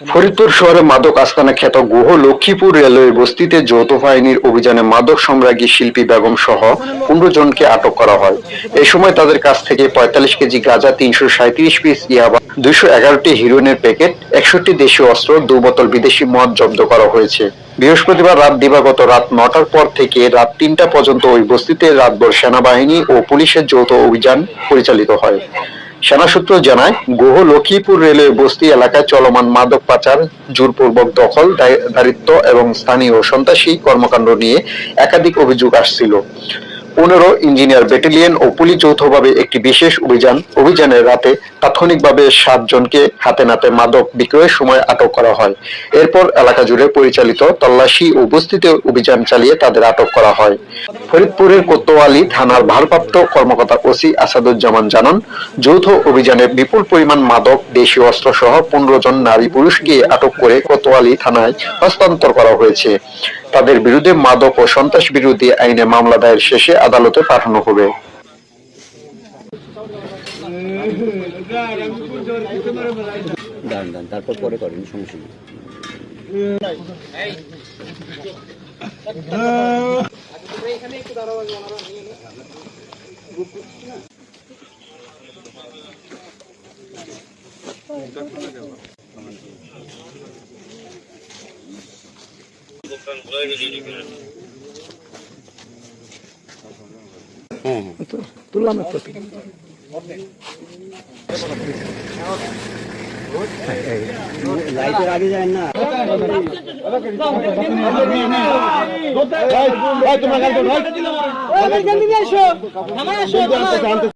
ফরিদপুর শহরে মাদক আস্তানা খ্যাত গুহ লক্ষ্মীপুর রেলওয়ে বস্তিতে যৌথ বাহিনীর অভিযানে মাদক সম্রাজ্ঞী শিল্পী বেগম সহ পনেরো জনকে আটক করা হয়। এই সময় তাদের কাছ থেকে পঁয়তাল্লিশ কেজি গাঁজা, তিনশো সাঁত্রিশ পিস ইয়াবা, দুইশো এগারোটি হিরোইনের প্যাকেট, একষট্টি দেশীয় অস্ত্র, দু বোতল বিদেশি মদ জব্দ করা হয়েছে। বৃহস্পতিবার রাত দিবাগত রাত নটার পর থেকে রাত তিনটা পর্যন্ত ওই বস্তিতে রাতভর সেনাবাহিনী ও পুলিশের যৌথ অভিযান পরিচালিত হয়। সেনা সূত্র জানায়, গুহ লক্ষ্মীপুর রেলওয়ে বস্তি এলাকায় চলমান মাদক পাচার, জোরপূর্বক দখল দারিত্ব এবং স্থানীয় সন্ত্রাসী কর্মকাণ্ড নিয়ে একাধিক অভিযোগ আসছিল। পনেরো ইঞ্জিনিয়ার ব্যাটালিয়ন ও পুলিশ যৌথভাবে একটি বিশেষ অভিযান, অভিযানের রাতে তাৎক্ষণিকভাবে সাতজনকে হাতে নাতে মাদক বিক্রয়ের সময় আটক করা হয়। এরপর এলাকা জুড়ে পরিচালিত তল্লাশি ও বস্তিতে অভিযান চালিয়ে তাদের আটক করা হয়। ফরিদপুরের কোতোয়ালি থানার ভারপ্রাপ্ত কর্মকর্তা ওসি আসাদুজ্জামান জানান, যৌথ অভিযানে বিপুল পরিমাণ মাদক, দেশীয় অস্ত্র সহ পনেরো জন নারী পুরুষকে আটক করে কোতোয়ালি থানায় হস্তান্তর করা হয়েছে। তাদের বিরুদ্ধে মাদক ও সন্ত্রাস বিরোধী আইনে মামলা দায়ের শেষে আদালতে পাঠানো হবে। তারপর পরে হ্যাঁ হ্যাঁ লাইটের আগে যায় না তোমরা